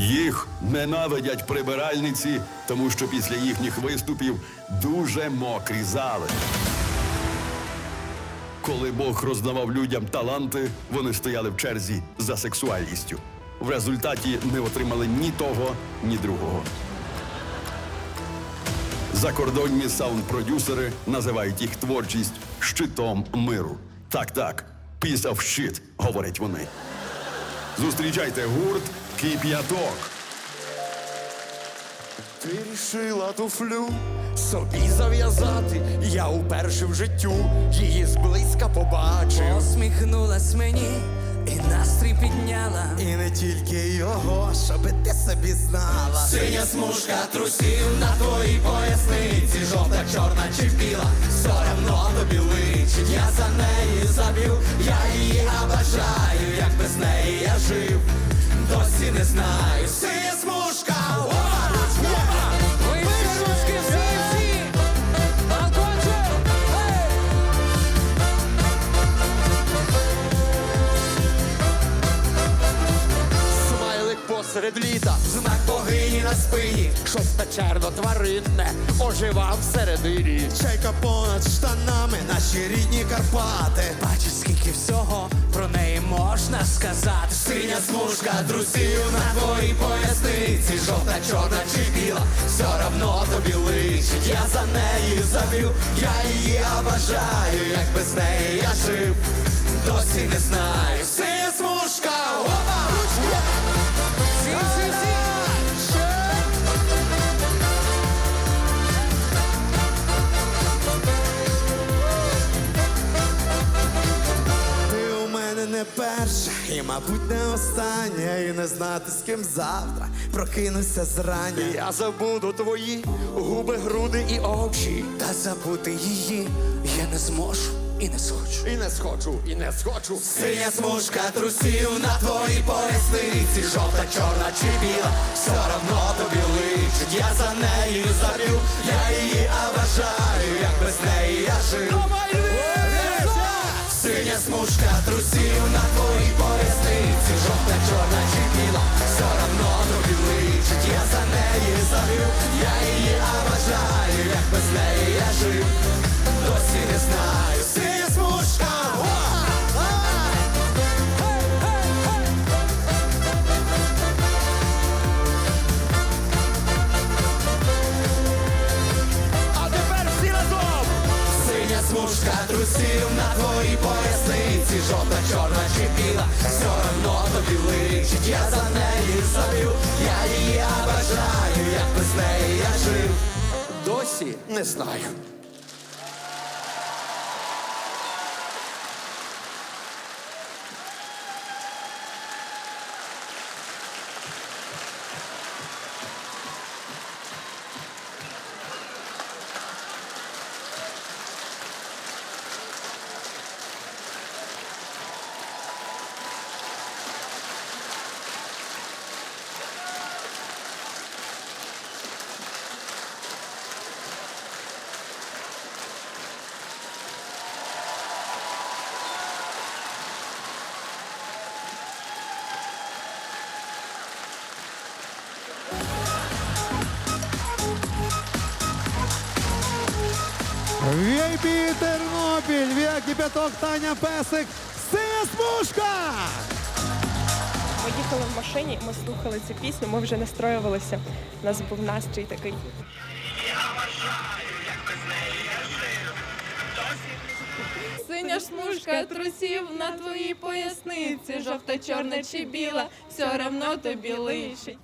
Їх ненавидять прибиральниці, тому що після їхніх виступів дуже мокрі зали. Коли Бог роздавав людям таланти, вони стояли в черзі за сексуальністю. В результаті не отримали ні того, ні другого. Закордонні саунд-продюсери називають їх творчість щитом миру. Так, так, piece of shit, говорять вони. Зустрічайте гурт Кіп'яток. Ти рішила туфлю собі зав'язати. Я уперше в життю її зблизька побачив. Усміхнулась мені і настрій підняла. І не тільки його, щоби ти собі знала. Синя смужка трусів на твоїй поясниці, жовта, чорна чи біла, все равно тобі личить. Посеред літа, Знак богині на спині, щось печерно тваринне, оживав всередині. Чайка понад штанами, наші рідні Карпати. Бачиш, скільки всього про неї можна сказати. Синя смужка друзів на твоїй поясниці, жовта, чорна чи біла, все равно тобі личить. Я за неї заб'ю, я її обожаю, як без неї я жив, досі не знаю. І, мабуть, не остання, і не знати, з ким завтра прокинуся зрання. Я забуду твої губи, груди і очі. Та забути її я не зможу і не схочу. І не схочу, і не схочу. Синя смужка трусів на твоїй поясниці, жовта, чорна чи біла, все равно тобі личить. Я за нею заб'ю, я її обожаю, як без неї я жив. Синя смужка трусів трусів на твоїй поясниці, жовта, чорна чи біла, все одно тобі личить. Я за неї заб'ю, я її обожаю, як без неї я жив. Досі не знаю. VIP Тернопіль, Віакі П'яток, Таня Песик, Синя смужка! Ми їхали в машині, ми слухали цю пісню, ми вже настроювалися. У нас був настрій такий. Синя смужка трусів на твоїй поясниці, жовта, чорна чи біла, все равно тобі лишить.